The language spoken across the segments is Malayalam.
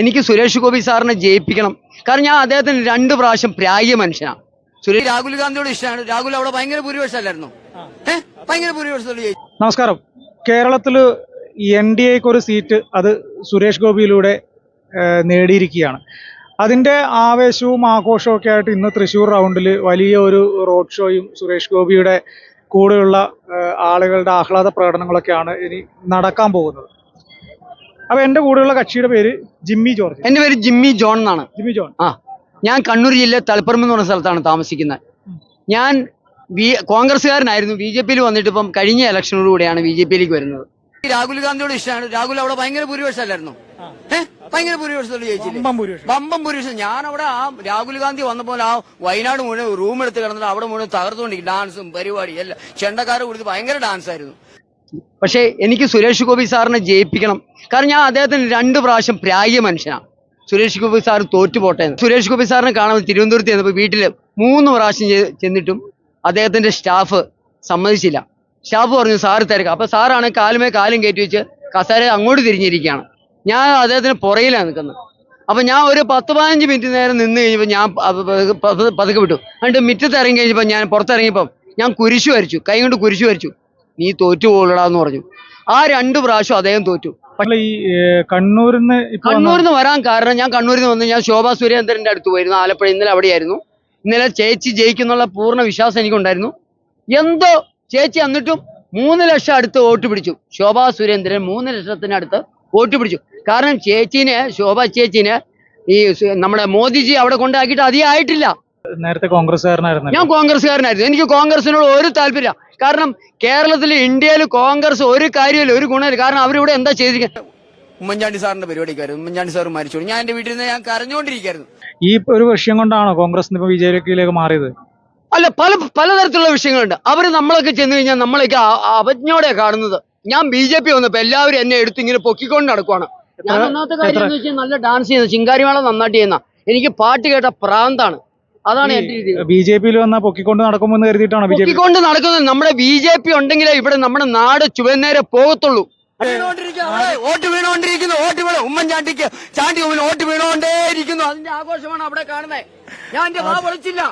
എനിക്ക് സുരേഷ് ഗോപി സാറിനെ ജയിപ്പിക്കണം. കാരണം ഞാൻ അദ്ദേഹത്തിന് രണ്ട് പ്രാവശ്യം പ്രായ മനുഷ്യനാണ്. സുരേഷ് രാഹുൽ ഗാന്ധിയോട് ഇഷ്ടമാണ്. രാഹുൽ അവിടെ ഭയങ്കര ഭൂരിപക്ഷമല്ലായിരുന്നു. ഭയങ്കര ഭൂരിപക്ഷത്തോട് ജയിച്ചു. നമസ്കാരം. കേരളത്തിൽ എൻ ഡി എക്ക് ഒരു സീറ്റ് അത് സുരേഷ് ഗോപിയിലൂടെ നേടിയിരിക്കുകയാണ്. അതിന്റെ ആവേശവും ആഘോഷവും ഒക്കെ ആയിട്ട് ഇന്ന് തൃശ്ശൂർ റൗണ്ടിൽ വലിയ ഒരു റോഡ് ഷോയും സുരേഷ് ഗോപിയുടെ കൂടെയുള്ള ആളുകളുടെ ആഹ്ലാദ പ്രകടനങ്ങളൊക്കെയാണ് ഇനി നടക്കാൻ പോകുന്നത്. അപ്പൊ എന്റെ കൂടെയുള്ള കക്ഷിയുടെ പേര് ജിമ്മി ജോർജ്. എന്റെ പേര് ജിമ്മി ജോൺ എന്നാണ്. Jimmy John. ആ ഞാൻ കണ്ണൂർ ജില്ല തളിപ്പറമ്പ് എന്ന് പറഞ്ഞ സ്ഥലത്താണ് താമസിക്കുന്നത്. ഞാൻ ബി കോൺഗ്രസ്സുകാരനായിരുന്നു. ബി ജെ പിയിൽ വന്നിട്ട് ഇപ്പം കഴിഞ്ഞ ഇലക്ഷനോടുകൂടിയാണ് ബി ജെ പിയിലേക്ക് വരുന്നത്. രാഹുൽ ഗാന്ധിയോട് ഇഷ്ടമാണ്. രാഹുൽ അവിടെ ഭയങ്കര ഭൂരിപക്ഷമല്ലായിരുന്നു. ഏഹ് ഭയങ്കര ഭൂരിപക്ഷത്തോട് ചോദിച്ചു. ബമ്പം ഭൂരിപക്ഷം. ഞാൻ അവിടെ ആ രാഹുൽ ഗാന്ധി വന്നപ്പോൾ ആ വയനാട് മുഴുവൻ റൂം എടുത്ത് കിടന്നിട്ട് അവിടെ മുഴുവൻ തകർത്തുകൊണ്ടിരിക്കും. ഡാൻസും പരിപാടി എല്ലാം. ചെണ്ടക്കാരെ കൊടുത്ത് ഭയങ്കര ഡാൻസ് ആയിരുന്നു പക്ഷേ എനിക്ക് സുരേഷ് ഗോപി സാറിനെ ജയിപ്പിക്കണം. കാരണം ഞാൻ അദ്ദേഹത്തിന് രണ്ട് പ്രാവശ്യം പ്രായ മനുഷ്യനാണ് സുരേഷ് ഗോപി സാർ തോറ്റു പോട്ടെ സുരേഷ് ഗോപി സാറിനെ കാണാൻ തിരുവനന്തപുരത്ത് ചെന്നപ്പോൾ വീട്ടിൽ മൂന്ന് പ്രാവശ്യം ചെന്നിട്ടും അദ്ദേഹത്തിന്റെ സ്റ്റാഫ് സമ്മതിച്ചില്ല. സ്റ്റാഫ് പറഞ്ഞു സാറ് തിരക്കാം. അപ്പോൾ സാറാണ് കാലുമേ കാലും കയറ്റി വെച്ച് കസേര അങ്ങോട്ട് തിരിഞ്ഞിരിക്കുകയാണ്. ഞാൻ അദ്ദേഹത്തിന് പുറയിലാണ് നിൽക്കുന്നത്. അപ്പം ഞാൻ ഒരു പത്ത് പതിനഞ്ച് മിനിറ്റ് നേരം നിന്ന് കഴിഞ്ഞപ്പോൾ ഞാൻ പതുക്കെ വിട്ടു. എന്നിട്ട് മിറ്റത്ത് ഇറങ്ങി കഴിഞ്ഞപ്പോൾ ഞാൻ പുറത്തിറങ്ങിയപ്പം ഞാൻ കുരിശു വരച്ചു. കൈ കൊണ്ട് കുരിശു വരച്ചു. നീ തോറ്റു പോകലടാന്ന് പറഞ്ഞു. ആ രണ്ട് പ്രാവശ്യം അദ്ദേഹം തോറ്റു. പക്ഷേ ഈ നിന്ന് കണ്ണൂരിൽ നിന്ന് വരാൻ കാരണം ഞാൻ കണ്ണൂരിൽ നിന്ന് വന്ന് ഞാൻ ശോഭാ സുരേന്ദ്രന്റെ അടുത്ത് പോയിരുന്നു. ആലപ്പുഴ ഇന്നലെ അവിടെയായിരുന്നു. ഇന്നലെ ചേച്ചി ജയിക്കുന്നുള്ള പൂർണ വിശ്വാസം എനിക്കുണ്ടായിരുന്നു. എന്തോ ചേച്ചി എന്നിട്ടും മൂന്ന് ലക്ഷം അടുത്ത് വോട്ട് പിടിച്ചു. ശോഭാ സുരേന്ദ്രൻ മൂന്ന് ലക്ഷത്തിനടുത്ത് വോട്ട് പിടിച്ചു. കാരണം ചേച്ചിനെ ശോഭാ ചേച്ചിനെ ഈ നമ്മുടെ മോദിജി അവിടെ കൊണ്ടാക്കിയിട്ട് അധികം ആയിട്ടില്ല. നേരത്തെ കോൺഗ്രസ്സുകാരനായിരുന്നു ഞാൻ കോൺഗ്രസ്സുകാരനായിരുന്നു. എനിക്ക് കോൺഗ്രസിനോട് ഒരു താല്പര്യം കാരണം കേരളത്തിൽ ഇന്ത്യയിൽ കോൺഗ്രസ് ഒരു കാര്യമില്ല ഒരു ഗുണമില്ല. കാരണം അവരിവിടെ എന്താ ചെയ്തിരിക്കുന്നത്? ഉമ്മൻചാണ്ടി സാറിന്റെ പരിപാടിക്കായിരുന്നു. ഉമ്മൻചാണ്ടി സാർ മരിച്ചു. ഞാൻ എന്റെ വീട്ടിൽ നിന്ന് ഞാൻ കരഞ്ഞുകൊണ്ടിരിക്കുന്നു ഈ ഒരു വിഷയം കൊണ്ടാണോ കോൺഗ്രസ് ഇപ്പൊ ബി ജെ പിയിലേക്ക് മാറിയത്? അല്ല പല പലതരത്തിലുള്ള വിഷയങ്ങളുണ്ട്. അവർ നമ്മളൊക്കെ ചെന്ന് കഴിഞ്ഞാൽ നമ്മളൊക്കെ അവജ്ഞയോടെ കാണുന്നത്. ഞാൻ ബി ജെ പി വന്നപ്പോ എല്ലാവരും എന്നെ എടുത്ത് ഇങ്ങനെ പൊക്കിക്കൊണ്ട് നടക്കുവാണ്. ഞാൻ ഒന്നാമത്തെ കാര്യം എന്ന് വെച്ചാൽ നല്ല ഡാൻസ് ചെയ്യുന്ന ചിങ്കാരിമേള നന്നായിട്ട് ചെയ്യുന്ന എനിക്ക് പാട്ട് കേട്ട പ്രാന്താണ്. അതാണ് ബി ജെ പിയിൽ വന്നാൽ പൊക്കിക്കൊണ്ട് നടക്കുമെന്ന് കരുതിയിട്ടാണ് പൊക്കിക്കൊണ്ട് നടക്കുന്നത് നമ്മുടെ ബി ജെ പി ഉണ്ടെങ്കിലേ ഇവിടെ നമ്മുടെ നാട് ചുവന്നേരെ പോകത്തുള്ളൂ. വോട്ട് വീണോണ്ടിരിക്കുന്നു. വോട്ട് വീണ. ഉമ്മൻചാണ്ടിക്ക് ചാണ്ടി ഉമ്മൻ വോട്ട് വീണോണ്ടേയിരിക്കുന്നു. അതിന്റെ ആഘോഷമാണ് അവിടെ കാണുന്നത്. ഞാൻ എന്റെ വാ വിളിച്ചില്ല.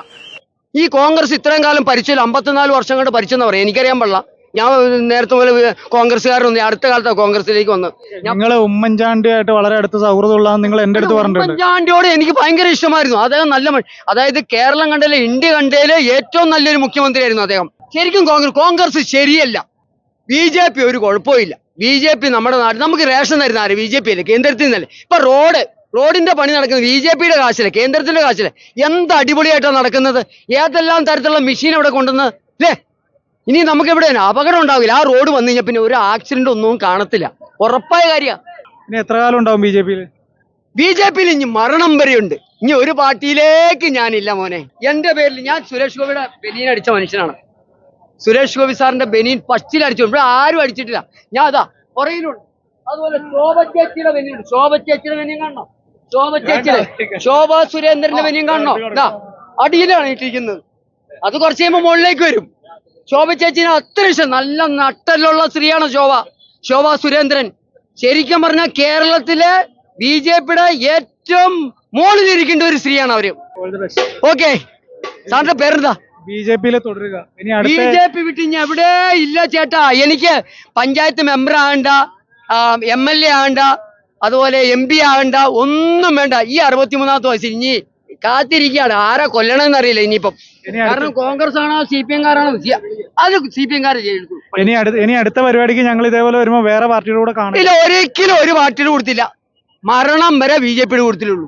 ഈ കോൺഗ്രസ് ഇത്രയും കാലം ഭരിച്ചില്ല അമ്പത്തിനാല് വർഷം കൊണ്ട് ഭരിച്ചെന്ന് പറയാം. എനിക്കറിയാൻ പാടില്ല. ഞാൻ നേരത്തെ പോലെ കോൺഗ്രസ്സുകാരൊന്നും അടുത്ത കാലത്താണ് കോൺഗ്രസിലേക്ക് വന്ന്. നിങ്ങൾ ഉമ്മൻചാണ്ടിയായിട്ട് വളരെ അടുത്ത സൗഹൃദമുള്ള നിങ്ങൾ എന്റെ അടുത്ത് പറഞ്ഞിട്ടുണ്ട്. ഉമ്മൻചാണ്ടിയോട് എനിക്ക് ഭയങ്കര ഇഷ്ടമായിരുന്നു. അദ്ദേഹം നല്ല അതായത് കേരളം കണ്ടതിലെ ഇന്ത്യ കണ്ടതിലെ ഏറ്റവും നല്ലൊരു മുഖ്യമന്ത്രിയായിരുന്നു അദ്ദേഹം. ശരിക്കും കോൺഗ്രസ് കോൺഗ്രസ് ശരിയല്ല. ബി ജെ പി ഒരു കുഴപ്പമില്ല ബി ജെ പി നമ്മുടെ നാട് നമുക്ക് റേഷൻ തരുന്ന ആര്? ബി ജെ പി അല്ലേ? കേന്ദ്രത്തിൽ നിന്നല്ലേ. ഇപ്പൊ റോഡ് റോഡിന്റെ പണി നടക്കുന്നത് ബി ജെ പിയുടെ കാശിലെ കേന്ദ്രത്തിന്റെ കാശിലെ. എന്ത് അടിപൊളിയായിട്ടാണ് നടക്കുന്നത്? ഏതെല്ലാം തരത്തിലുള്ള മെഷീൻ ഇവിടെ കൊണ്ടുവന്ന് അല്ലേ ഇനി നമുക്ക് എവിടെ അപകടം ഉണ്ടാവില്ല. ആ റോഡ് വന്നു കഴിഞ്ഞാൽ പിന്നെ ഒരു ആക്സിഡന്റ് ഒന്നും കാണത്തില്ല. ഉറപ്പായ കാര്യമാണ് ഇനി എത്ര കാലം ഉണ്ടാവും ബി ജെ പിയിൽ? ബി ജെ പിയിൽ ഇനി മരണം വരെയുണ്ട്. ഇനി ഒരു പാർട്ടിയിലേക്ക് ഞാനില്ല മോനെ. എന്റെ പേരിൽ ഞാൻ സുരേഷ് ഗോപിയുടെ ബെനീൻ അടിച്ച മനുഷ്യനാണ്. സുരേഷ് ഗോപി സാറിന്റെ ബെനീൻ ഫസ്റ്റിൽ അടിച്ചു. ഇവിടെ ആരും അടിച്ചിട്ടില്ല. ഞാൻ അതാ പുറയിലുണ്ട് അതുപോലെ ശോഭ ചേച്ചിയുടെ ബനിയുണ്ട് ശോഭ ചേച്ചിയുടെ ബനിയും കാണണം ശോഭ ചേച്ചിയുടെ. ശോഭ സുരേന്ദ്രന്റെ ബനിയും കാണണോ അടിയിലാണ് ഇട്ടിരിക്കുന്നത്. അത് കുറച്ച് കഴിയുമ്പോൾ മുകളിലേക്ക് വരും. ശോഭ ചേച്ചിനെ അത്ര ഇഷ്ടം. നല്ല നട്ടലുള്ള സ്ത്രീയാണ് ശോഭ. ശോഭ സുരേന്ദ്രൻ. ശരിക്കും പറഞ്ഞാൽ കേരളത്തിലെ ബി ജെ പിയുടെ ഏറ്റവും മുകളിലിരിക്കേണ്ട ഒരു സ്ത്രീയാണ് അവർ. ഓക്കെ. സാറിന്റെ പേരെന്താ? ബി ജെ പിയിൽ തുടരുക. ബി ജെ പി വിട്ട് ഇനി എവിടെ ഇല്ല ചേട്ടാ. എനിക്ക് പഞ്ചായത്ത് മെമ്പർ ആകണ്ട എം എൽ എ ആകണ്ട അതുപോലെ എം പി ആകണ്ട ഒന്നും വേണ്ട. ഈ അറുപത്തിമൂന്നാമത്തെ വയസ്സിൽ ഇനി കാത്തിരിക്കുകയാണ്. ആരാ കൊല്ലണമെന്ന് അറിയില്ല ഇനിയിപ്പം കാരണം കോൺഗ്രസ് ആണോ സി പി എം കാരാണോ അത് സി പി എം കാരെ ഇനി അടുത്ത ഇനി അടുത്ത പരിപാടിക്ക് ഞങ്ങൾ ഇതേപോലെ വരുമ്പോ വേറെ പാർട്ടിയുടെ കൂടെ കാണും. ഇല്ല ഒരിക്കലും ഒരു പാർട്ടിയുടെ കൊടുത്തില്ല. മരണം വരെ ബി ജെ പിയുടെ കൊടുത്തിട്ടുള്ളൂ.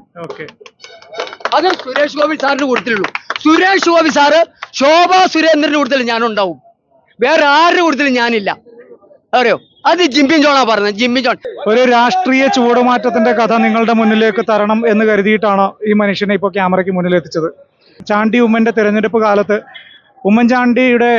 അത് സുരേഷ് ഗോപി സാറിന് കൊടുത്തിട്ടുള്ളൂ. സുരേഷ് ഗോപി സാറ് ശോഭാ സുരേന്ദ്രന് കൊടുത്തില്ല ഞാനുണ്ടാവും. വേറെ ആരുടെ കൊടുത്തില്ല ഞാനില്ല. അറിയോ അത് ജിമ്മിൻ ജോണാ പറഞ്ഞത് ജിമ്മിൻ ജോൺ. ഒരു രാഷ്ട്രീയ ചുവടുമാറ്റത്തിന്റെ കഥ നിങ്ങളുടെ മുന്നിലേക്ക് തരണം എന്ന് കരുതിയിട്ടാണ് ഈ മനുഷ്യനെ ഇപ്പോൾ ക്യാമറയ്ക്ക് മുന്നിൽ എത്തിച്ചത് ചാണ്ടി ഉമ്മന്റെ തിരഞ്ഞെടുപ്പ് കാലത്ത് ഉമ്മൻചാണ്ടിയുടെ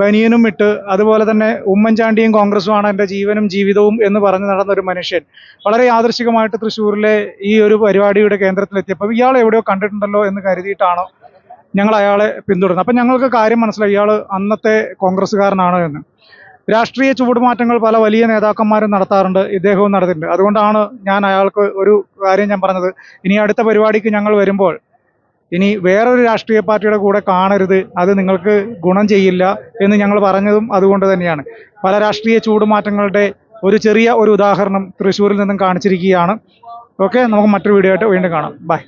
ബനിയനും ഇട്ട് അതുപോലെ തന്നെ ഉമ്മൻചാണ്ടിയും കോൺഗ്രസുമാണ് എന്റെ ജീവനും ജീവിതവും എന്ന് പറഞ്ഞ് നടന്ന ഒരു മനുഷ്യൻ വളരെ യാദൃശികമായിട്ട് തൃശ്ശൂരിലെ ഈ ഒരു പരിപാടിയുടെ കേന്ദ്രത്തിലെത്തിയപ്പോൾ ഇയാൾ എവിടെയോ കണ്ടിട്ടുണ്ടല്ലോ എന്ന് കരുതിയിട്ടാണോ ഞങ്ങൾ അയാളെ പിന്തുടർന്നത്. അപ്പം ഞങ്ങൾക്ക് കാര്യം മനസ്സിലായി. ഇയാൾ അന്നത്തെ കോൺഗ്രസ്സുകാരനാണ് എന്ന്. രാഷ്ട്രീയ ചുവടുമാറ്റങ്ങൾ പല വലിയ നേതാക്കന്മാരും നടത്താറുണ്ട് ഇദ്ദേഹവും നടത്തിയിട്ടുണ്ട്. അതുകൊണ്ടാണ് ഞാൻ അയാൾക്ക് ഒരു കാര്യം ഞാൻ പറഞ്ഞത്. ഇനി അടുത്ത പരിപാടിക്ക് ഞങ്ങൾ വരുമ്പോൾ ഇനി വേറൊരു രാഷ്ട്രീയ പാർട്ടിയുടെ കൂടെ കാണരുത് അത് നിങ്ങൾക്ക് ഗുണം ചെയ്യില്ല എന്ന് ഞങ്ങൾ പറഞ്ഞതും അതുകൊണ്ട് തന്നെയാണ്. പല രാഷ്ട്രീയ ചൂടുമാറ്റങ്ങളുടെ ഒരു ചെറിയ ഒരു ഉദാഹരണം തൃശ്ശൂരിൽ നിന്നും കാണിച്ചിരിക്കുകയാണ്. ഓക്കെ നമുക്ക് മറ്റൊരു വീഡിയോ ആയിട്ട് വീണ്ടും കാണാം. ബൈ.